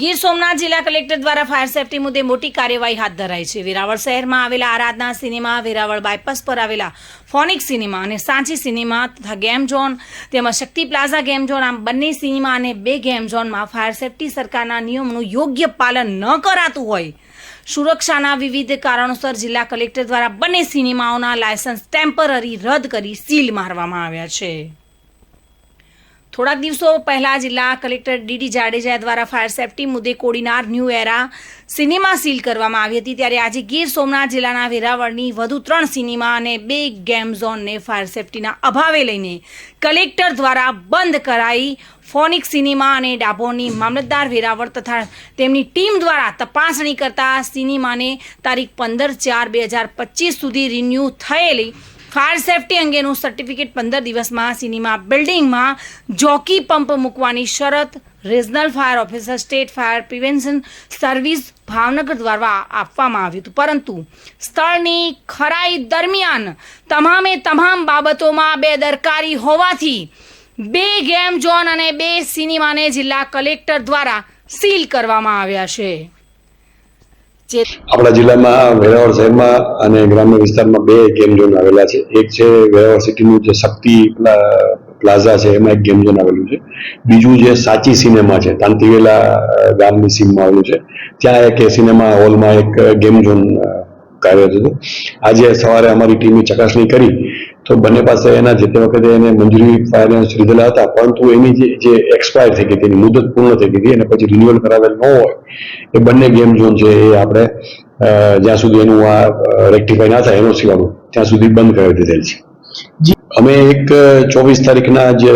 ગીર સોમનાથ જિલ્લા કલેક્ટર દ્વારા fire safety મુદ્દે મોટી કાર્યવાહી હાથ ધરાઈ છે. વેરાવળ શહેરમાં આવેલા આરાધના સિનેમા, વેરાવળ બાયપાસ પર આવેલા ફોનિક સિનેમા અને સાંચી સિનેમા તથા ગેમ ઝોન તેમજ શક્તિ પ્લાઝા ગેમ ઝોન, આમ બંને સિનેમા અને બે ગેમ ઝોનમાં ફાયર સેફટી સરકારના નિયમોનું યોગ્ય પાલન ન કરાતું હોય. સુરક્ષાના વિવિધ કારણોસર જિલ્લા કલેક્ટર દ્વારા બંને સિનેમાઓના લાયસન્સ ટેમ્પરરી રદ કરી સીલ મારવામાં આવ્યા છે. થોડાક દિવસો પહેલા જિલ્લા કલેક્ટર ડીડી જાડેજા દ્વારા ફાયર સેફટી મુદ્દે Kodinar new era cinema seal કરવામાં આવી હતી. ત્યારે આજે ગીર સોમનાથ જિલ્લાના વેરાવળની વધુ ત્રણ સિનેમા અને બે ગેમ ઝોનને ફાયર સેફટીના અભાવે લઈને કલેક્ટર દ્વારા બંધ કરાઈ ફોનિક સિનેમા અને ડાભોરની મામલતદાર વેરાવળ તથા તેમની ટીમ દ્વારા તપાસણી કરતા સિનેમાને તારીખ પંદર ચાર બે હજાર પચીસ સુધી રિન્યૂ થયેલી ફાયર સેફટી અંગેનું સર્ટિફિકેટ પંદર દિવસમાં સિનેમા બિલ્ડિંગમાં જોકી પંપ મૂકવાની શરત regional fire officer state fire prevention service Bhavnagar દ્વારા આપવામાં આવ્યું હતું. પરંતુ સ્થળની ખરાઈ દરમિયાન તમામે તમામ બાબતોમાં બેદરકારી હોવાથી બે ગેમ ઝોન અને બે સિનેમાને જિલ્લા કલેક્ટર દ્વારા સીલ કરવામાં આવ્યા છે. આપણા જિલ્લામાં વેરાવળ શહેરમાં અને ગ્રામ્ય વિસ્તારમાં બે ગેમ ઝોન આવેલા છે. એક છે વેરાવળ સિટીનું જે શક્તિ પ્લાઝા છે, એમાં એક ગેમ ઝોન આવેલું છે. બીજું જે સાચી સિનેમા છે, તાંતીવેલા ગામની સીમમાં આવેલું છે. ત્યાં એક સિનેમા હોલમાં એક ગેમ ઝોન કાર્યરત હતું આજે સવારે અમારી ટીમે ચકાસણી કરી તો બંને પાસે એના જે તે વખતે એને મંજૂરી ફાઇનાન્સ લીધેલા હતા પરંતુ એની જે એક્સપાયર થઈ ગઈ હતી એની મુદત પૂર્ણ થઈ ગઈ અને પછી રિન્યુઅલ કરાવેલ ન હોય એ બંને ગેમ ઝોન છે એ આપણે જ્યાં સુધી એનું આ રેક્ટિફાઈ ના થાય એનો સિવાનું ત્યાં સુધી બંધ કરાવી દીધેલ છે. અમે એક ચોવીસ તારીખના જ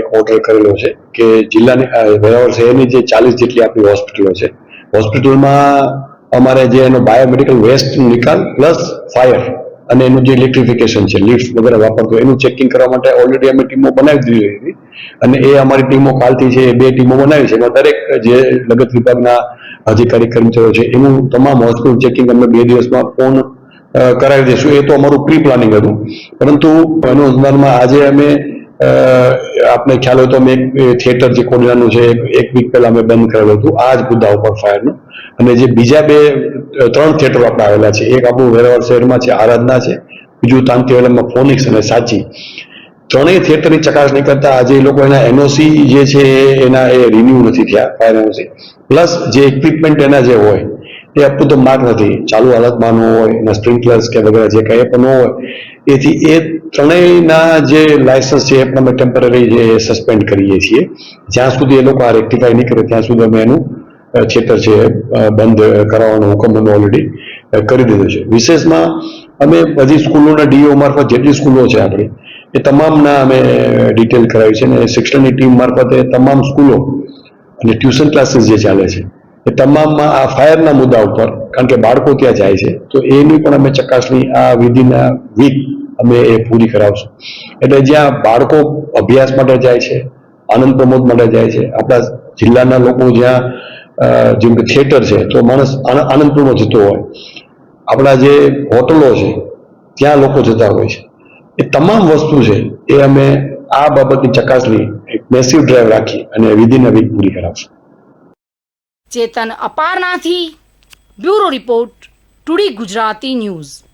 એક ઓર્ડર કરેલો છે કે જિલ્લાની વેરાવળ શહેરની જે ચાલીસ જેટલી આપણી હોસ્પિટલો છે. હોસ્પિટલમાં અમારે જે એનો બાયોમેડિકલ વેસ્ટ નિકાલ પ્લસ ફાયર અને એનું જે ઇલેક્ટ્રિફિકેશન છે લિફ્ટ વગેરે વાપરતો એનું ચેકિંગ કરવા માટે ઓલરેડી અમે ટીમો બનાવી દીધી હતી. અને એ અમારી ટીમો કાલથી છે એ બે ટીમો બનાવી છે. એમાં દરેક જે લગત વિભાગના અધિકારી કર્મચારીઓ છે, એનું તમામ હોસ્પિટલ ચેકિંગ અમે બે દિવસમાં પૂર્ણ કરાવી દઈશું. એ તો અમારું પ્રી પ્લાનિંગ હતું. પરંતુ એનું અંદરમાં આજે અમે આપને ખ્યાલ હોય તો અમે એક થિયેટર જે કોડિયાનું છે, એક- વીક પહેલા અમે બંધ કરેલું હતું, આ જ મુદ્દા ઉપર ફાયરનું અને જે બીજા બે ત્રણ થિયેટરો આપણે આવેલા છે, એક આપણું વેરાવળ શહેરમાં છે, આરાધના છે, બીજું તાંતિવેલમમાં ફોનિક્સ અને સાચી. ત્રણેય થિયેટરની ચકાસણી કરતા આજે એ લોકો એના એનઓસી જે છે, એના એ રિન્યુ નથી થયા ફાયર એનઓસી પ્લસ જે ઇક્વિપમેન્ટ એના જે હોય એ અપ ટુ ધ નથી. ચાલુ હાલતમાં ન હોય એના સ્પ્રિંકલર્સ કે વગેરે જે કંઈ પણ ન હોય, એથી એ ત્રણેયના જે લાયસન્સ છે, એ પણ અમે ટેમ્પરરી જે સસ્પેન્ડ કરીએ છીએ. જ્યાં સુધી એ લોકો આ રેક્ટિફાઈ નહીં કરે, ત્યાં સુધી અમે એનું છેતર છે બંધ કરાવવાનો હુકમ અમે ઓલરેડી કરી દીધો છે. વિશેષમાં અમે બધી સ્કૂલોના ડીઓ મારફત, જેટલી સ્કૂલો છે આપણી, એ તમામના અમે ડિટેલ કરાવી છે અને શિક્ષણની ટીમ મારફતે તમામ સ્કૂલો અને ટ્યુશન ક્લાસીસ જે ચાલે છે એ તમામમાં આ ફાયરના મુદ્દા ઉપર, કારણ કે બાળકો ત્યાં જાય છે, તો એની પણ અમે ચકાસણી, આ વિધિના વીક અમે એ પૂરી કરાવશું. એટલે જ્યાં બાળકો અભ્યાસ માટે જાય છે, આનંદ પ્રમોદ માટે જાય છે, આપણા જિલ્લાના લોકો જ્યાં જેમ કે થિયેટર છે, તો માણસ આનંદપૂર્ણ જતો હોય. આપણા જે હોટલો છે, ત્યાં લોકો જતા હોય છે. એ તમામ વસ્તુ છે, એ અમે આ બાબતની ચકાસણી, એક મેસિવ ડ્રાઈવ રાખી અને વિધિના વીક પૂરી કરાવશું. ચેતન અપારનાથી. બ્યુરો રિપોર્ટ ટુડી ગુજરાતી ન્યૂઝ.